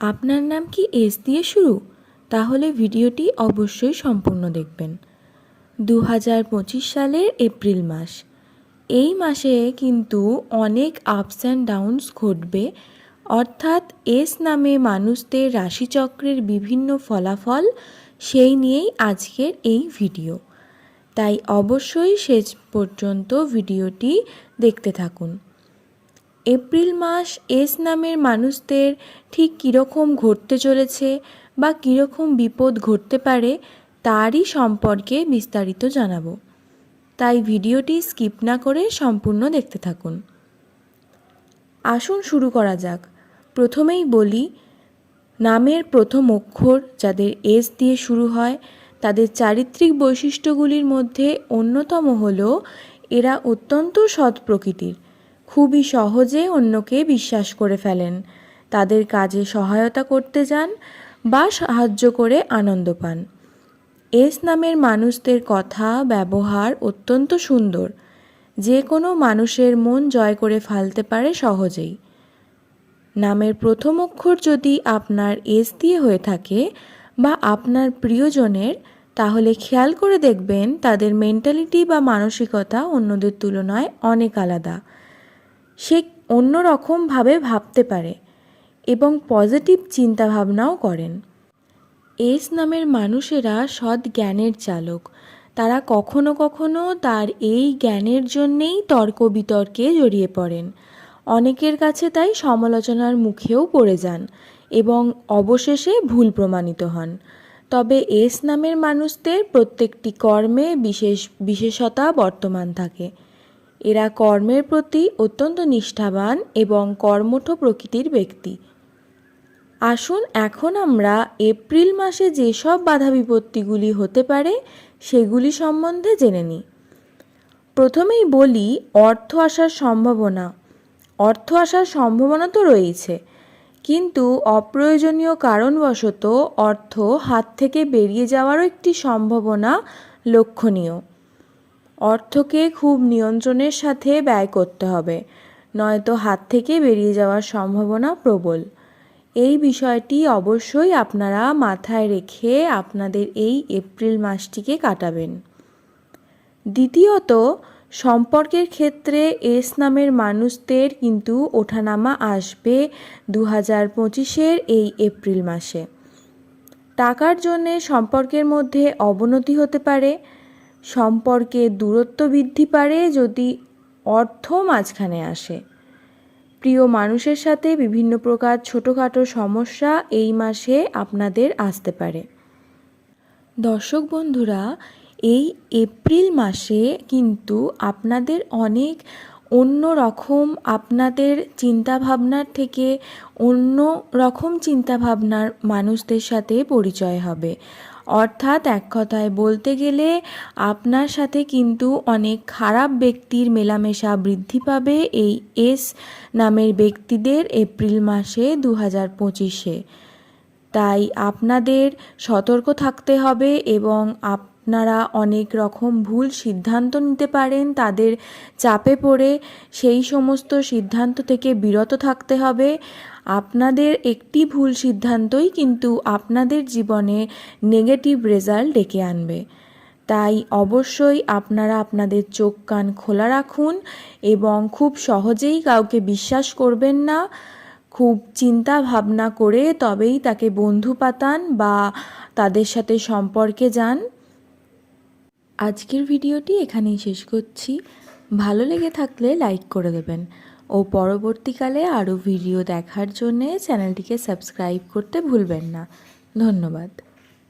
আপনার নাম কি এস দিয়ে শুরু? তাহলে ভিডিওটি অবশ্যই সম্পূর্ণ দেখবেন। দু হাজার পঁচিশ সালের এপ্রিল মাস। এই মাসে কিন্তু অনেক আপস অ্যান্ড ডাউনস ঘটবে। অর্থাৎ এস নামে মানুষদের রাশিচক্রের বিভিন্ন ফলাফল সেই নিয়েই আজকের এই ভিডিও। তাই অবশ্যই শেষ পর্যন্ত ভিডিওটি দেখতে থাকুন। এপ্রিল মাস এস নামের মানুষদের ঠিক কীরকম ঘটতে চলেছে বা কীরকম বিপদ ঘটতে পারে তারই সম্পর্কে বিস্তারিত জানাব। তাই ভিডিওটি স্কিপ না করে সম্পূর্ণ দেখতে থাকুন। আসুন শুরু করা যাক। প্রথমেই বলি, নামের প্রথম অক্ষর যাদের এস দিয়ে শুরু হয়, তাদের চারিত্রিক বৈশিষ্ট্যগুলির মধ্যে অন্যতম হল এরা অত্যন্ত সৎ প্রকৃতির। খুবই সহজে অন্যকে বিশ্বাস করে ফেলেন। তাদের কাজে সহায়তা করতে যান বা সাহায্য করে আনন্দ পান। এস নামের মানুষদের কথা, ব্যবহার অত্যন্ত সুন্দর। যে কোনো মানুষের মন জয় করে ফেলতে পারে সহজেই। নামের প্রথম অক্ষর যদি আপনার এস দিয়ে হয়ে থাকে বা আপনার প্রিয়জনের, তাহলে খেয়াল করে দেখবেন তাদের মেন্টালিটি বা মানসিকতা অন্যদের তুলনায় অনেক আলাদা। সে অন্য রকমভাবে ভাবতে পারে এবং পজিটিভ চিন্তাভাবনাও করেন। এস নামের মানুষেরা সৎ জ্ঞানের চালক। তারা কখনো কখনো তার এই জ্ঞানের জন্যেই তর্ক বিতর্কে জড়িয়ে পড়েন। অনেকের কাছে তাই সমালোচনার মুখেও পড়ে যান এবং অবশেষে ভুল প্রমাণিত হন। তবে এস নামের মানুষদের প্রত্যেকটি কর্মে বিশেষ বিশেষতা বর্তমান থাকে। এরা কর্মের প্রতি অত্যন্ত নিষ্ঠাবান এবং কর্মঠ প্রকৃতির ব্যক্তি। আসুন এখন আমরা এপ্রিল মাসে যেসব বাধা বিপত্তিগুলি হতে পারে, সেগুলি সম্বন্ধে জেনে নিই। প্রথমেই বলি অর্থ আসার সম্ভাবনা। অর্থ আসার সম্ভাবনা তো রয়েছে, কিন্তু অপ্রয়োজনীয় কারণবশত অর্থ হাত থেকে বেরিয়ে যাওয়ারও একটি সম্ভাবনা লক্ষণীয়। অর্থকে খুব নিয়ন্ত্রণের সাথে ব্যয় করতে হবে, নয়তো হাত থেকে বেরিয়ে যাওয়ার সম্ভাবনা প্রবল। এই বিষয়টি অবশ্যই আপনারা মাথায় রেখে আপনাদের এই এপ্রিল মাসটিকে কাটাবেন। দ্বিতীয়ত, সম্পর্কের ক্ষেত্রে এস নামের মানুষদের কিন্তু ওঠানামা আসবে দু হাজার পঁচিশের এই এপ্রিল মাসে। টাকার জন্যে সম্পর্কের মধ্যে অবনতি হতে পারে সম্পর্কে দূরত্ব বৃদ্ধি পারে যদি অর্থ মাঝখানে আসে। প্রিয় মানুষের সাথে বিভিন্ন প্রকার ছোটোখাটো সমস্যা এই মাসে আপনাদের আসতে পারে। দর্শক বন্ধুরা, এই এপ্রিল মাসে কিন্তু আপনাদের অনেক অন্য রকম আপনাদের চিন্তাভাবনার থেকে অন্য রকম চিন্তাভাবনার মানুষদের সাথে পরিচয় হবে। অর্থাৎ এক কথায় বলতে গেলে, আপনার সাথে কিন্তু অনেক খারাপ ব্যক্তির মেলামেশা বৃদ্ধি পাবে এই এস নামের ব্যক্তিদের এপ্রিল মাসে দু হাজার পঁচিশে। তাই আপনাদের সতর্ক থাকতে হবে এবং আপ আপনারা অনেক রকম ভুল সিদ্ধান্ত নিতে পারেন, তাদের চাপে পড়ে সেই সমস্ত সিদ্ধান্ত থেকে বিরত থাকতে হবে। আপনাদের একটি ভুল সিদ্ধান্তই কিন্তু আপনাদের জীবনে নেগেটিভ রেজাল্ট ডেকে আনবে। তাই অবশ্যই আপনারা আপনাদের চোখ কান খোলা রাখুন এবং খুব সহজেই কাউকে বিশ্বাস করবেন না। খুব চিন্তা ভাবনা করে তবেই তাকে বন্ধু পাতান বা তাদের সাথে সম্পর্কে যান। আজকের ভিডিওটি এখানেই শেষ করছি। ভালো লেগে থাকলে লাইক করে দেবেন। ও পরবর্তীকালে আরও ভিডিও দেখার জন্যে চ্যানেলটিকে সাবস্ক্রাইব করতে ভুলবেন না। ধন্যবাদ।